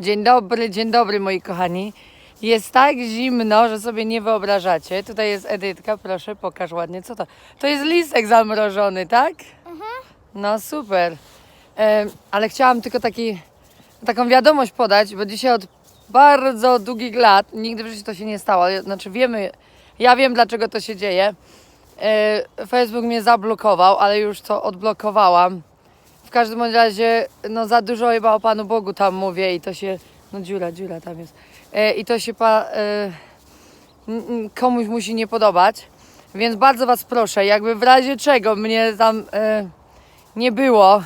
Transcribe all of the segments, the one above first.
Dzień dobry, dzień dobry moi kochani. Jest tak zimno, że sobie nie wyobrażacie. Tutaj jest Edytka, proszę pokaż ładnie co to. To jest listek zamrożony, tak? No super. Em, ale chciałam tylko taki, taką wiadomość podać, bo dzisiaj od bardzo długich lat, nigdy w życiu to się nie stało, ale- znaczy wiemy, ja wiem dlaczego to się dzieje. E, Facebook mnie zablokował, ale już to odblokowałam. W każdym razie, no za dużo chyba o Panu Bogu tam mówię i to się, no dziura, dziura tam jest. E, I to się pa, e, komuś musi nie podobać. Więc bardzo Was proszę, jakby w razie czego mnie tam e, nie było,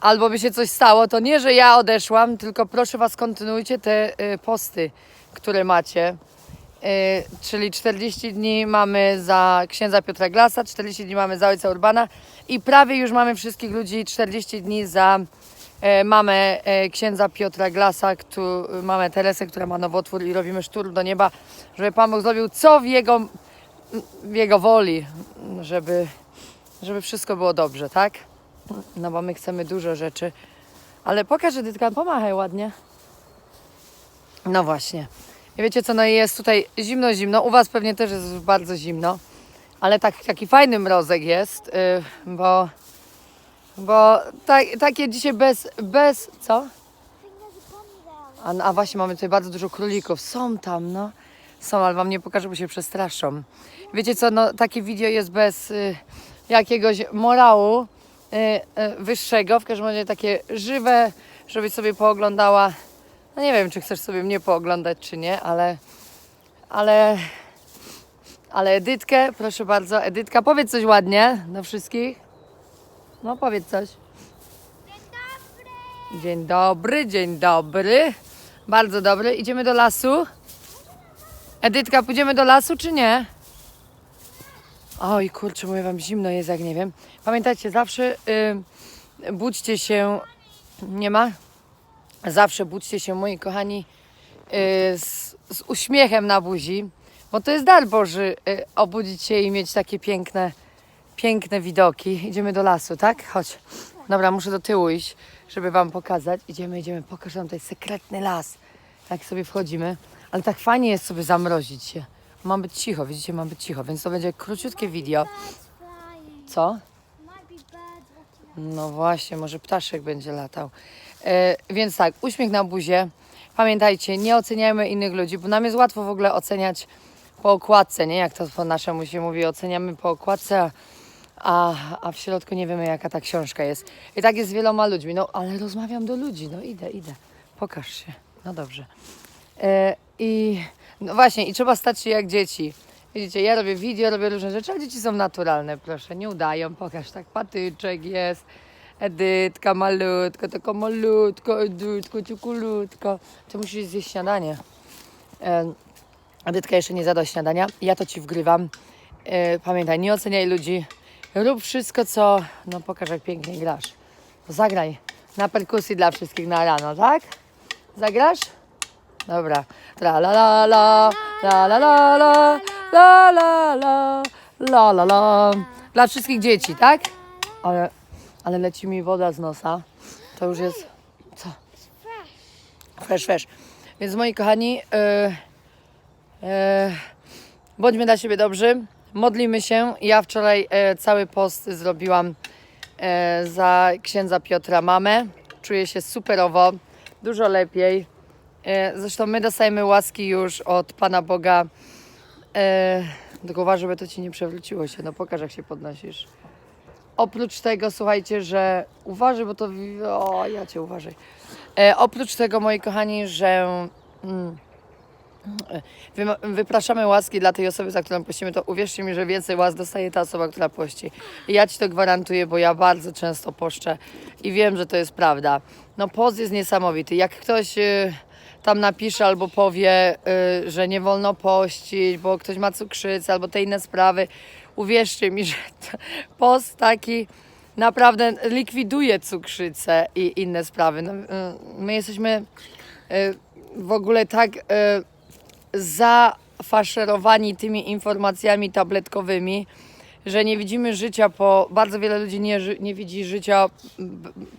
albo by się coś stało, to nie, że ja odeszłam, tylko proszę Was, kontynuujcie te e, posty, które macie. E, czyli 40 dni mamy za księdza Piotra Glasa, 40 dni mamy za ojca Urbana i prawie już mamy wszystkich ludzi 40 dni za e, mamę e, księdza Piotra Glasa, mamę Teresę, która ma nowotwór i robimy szturm do nieba, żeby Pan Bóg zrobił co w jego, w jego woli, żeby, żeby wszystko było dobrze, tak? No bo my chcemy dużo rzeczy. Ale pokaż, Edytka, pomachaj ładnie. No właśnie. Wiecie co, no jest tutaj zimno, zimno. U Was pewnie też jest bardzo zimno. Ale tak, taki fajny mrozek jest, yy, bo, bo tak, takie dzisiaj bez, bez, co? A, a właśnie mamy tutaj bardzo dużo królików. Są tam, no. Są, ale Wam nie pokażę, bo się przestraszą. Wiecie co, no takie video jest bez y, jakiegoś morału y, y, wyższego. W każdym razie takie żywe, żebyś sobie pooglądała. No nie wiem, czy chcesz sobie mnie pooglądać, czy nie, ale, ale, ale Edytkę, proszę bardzo, Edytka, powiedz coś ładnie do wszystkich. No powiedz coś. Dzień dobry, dzień dobry. Bardzo dobry. Idziemy do lasu. Edytka, pójdziemy do lasu czy nie? Oj, kurczę, mówię wam, zimno jest, jak nie wiem. Pamiętajcie, zawsze y, budźcie się, nie ma? Zawsze budźcie się, moi kochani, y, z, z uśmiechem na buzi, bo to jest dar Boży, y, obudzić się i mieć takie piękne, piękne widoki. Idziemy do lasu, tak? Chodź. Dobra, muszę do tyłu iść, żeby wam pokazać. Idziemy, idziemy, pokażę wam tutaj sekretny las. Tak sobie wchodzimy, ale tak fajnie jest sobie zamrozić się. Mam być cicho, widzicie, mam być cicho, więc to będzie króciutkie video. Co? No właśnie, może ptaszek będzie latał. E, więc tak, uśmiech na buzie. Pamiętajcie, nie oceniajmy innych ludzi, bo nam jest łatwo w ogóle oceniać po okładce, nie? Jak to po naszemu się mówi, oceniamy po okładce, a, a w środku nie wiemy, jaka ta książka jest. I tak jest z wieloma ludźmi. No, ale rozmawiam do ludzi, no idę, idę. Pokaż się. No dobrze. E, I no właśnie, i trzeba stać się jak dzieci. Widzicie, ja robię video, robię różne rzeczy, a dzieci są naturalne, proszę, nie udają. Pokaż, tak, patyczek jest, Edytka malutko, tylko malutko, Edytko, ciukulutko. Ty musisz zjeść śniadanie. Edytka jeszcze nie zada śniadania, ja to Ci wgrywam. E, pamiętaj, nie oceniaj ludzi. Rób wszystko, co... No pokaż, jak pięknie grasz. Zagraj na perkusji dla wszystkich na rano, tak? Zagrasz? Dobra. Tra la la la, la la la la, la la la, la la la. Dla wszystkich dzieci, tak? Ale, ale leci mi woda z nosa. To już jest... Co? Fresh, fresh. Więc moi kochani, yy, yy, bądźmy dla siebie dobrzy. Modlimy się. Ja wczoraj e, cały post zrobiłam e, za księdza Piotra mamę. Czuję się superowo, dużo lepiej. E, zresztą my dostajemy łaski już od Pana Boga. E, tylko uważaj, żeby to Ci nie przewróciło się. No pokaż, jak się podnosisz. Oprócz tego, słuchajcie, że uważaj, bo to... O, ja Cię uważaj. E, oprócz tego, moi kochani, że... Mm, Wy, wypraszamy łaski dla tej osoby, za którą pościmy, to uwierzcie mi, że więcej łask dostaje ta osoba, która pości. Ja Ci to gwarantuję, bo ja bardzo często poszczę i wiem, że to jest prawda. No post jest niesamowity. Jak ktoś y, tam napisze albo powie, y, że nie wolno pościć, bo ktoś ma cukrzycę albo te inne sprawy, uwierzcie mi, że post taki naprawdę likwiduje cukrzycę i inne sprawy. No, y, my jesteśmy y, w ogóle tak... Y, zafaszerowani tymi informacjami tabletkowymi, że nie widzimy życia po. Bardzo wiele ludzi nie, nie widzi życia.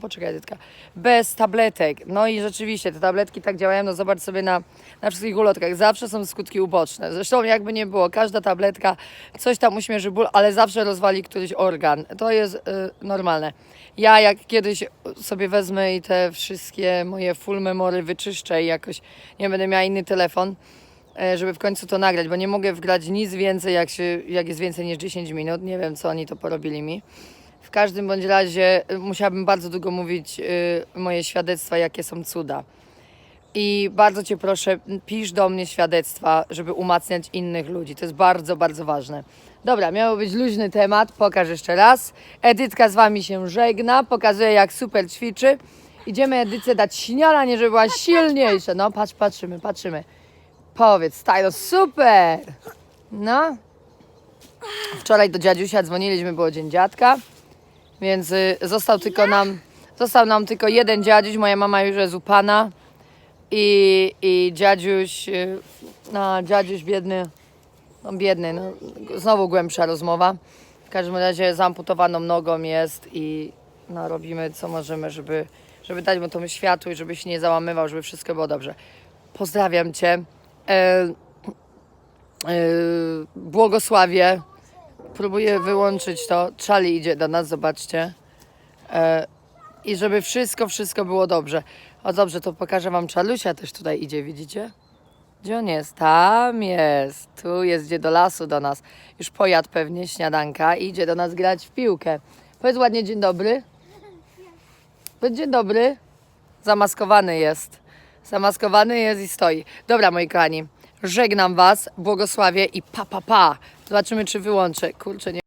Poczekaj, Edytka. Bez tabletek. No i rzeczywiście te tabletki tak działają. No zobacz sobie na, na wszystkich ulotkach. Zawsze są skutki uboczne. Zresztą, jakby nie było, każda tabletka coś tam uśmierzy ból, ale zawsze rozwali któryś organ. To jest y, normalne. Ja jak kiedyś sobie wezmę i te wszystkie moje full memory wyczyszczę i jakoś nie będę miała inny telefon, żeby w końcu to nagrać, bo nie mogę wgrać nic więcej, jak, się, jak jest więcej niż 10 minut. Nie wiem, co oni to porobili mi. W każdym bądź razie y, musiałabym bardzo długo mówić y, moje świadectwa, jakie są cuda. I bardzo Cię proszę, pisz do mnie świadectwa, żeby umacniać innych ludzi. To jest bardzo, bardzo ważne. Dobra, miał być luźny temat. Pokaż jeszcze raz. Edytka z Wami się żegna, pokazuje jak super ćwiczy. Idziemy Edyce dać śniadanie, żeby była silniejsza. No, patrz, patrzymy, patrzymy. Powiedz, Stajlo, super! No. Wczoraj do dziadziusia dzwoniliśmy, było dzień dziadka, więc y, został tylko nam, został nam tylko jeden dziadziuś, moja mama już jest u pana i, i dziadziuś, y, no dziadziuś biedny, no biedny, no, znowu głębsza rozmowa. W każdym razie z amputowaną nogą jest i no, robimy co możemy, żeby, żeby dać mu to światło i żeby się nie załamywał, żeby wszystko było dobrze. Pozdrawiam Cię. E, e, błogosławię. Próbuję wyłączyć to. Czali idzie do nas, zobaczcie. E, I żeby wszystko, wszystko było dobrze. O dobrze, to pokażę Wam Czalusia też tutaj idzie, widzicie? Gdzie on jest? Tam jest. Tu jest, idzie do lasu do nas. Już pojadł pewnie śniadanka i idzie do nas grać w piłkę. Powiedz ładnie dzień dobry. Dzień dobry. Zamaskowany jest. Zamaskowany jest i stoi. Dobra, moi kochani. Żegnam Was, błogosławię i pa, pa, pa. Zobaczymy, czy wyłączę. Kurczę, nie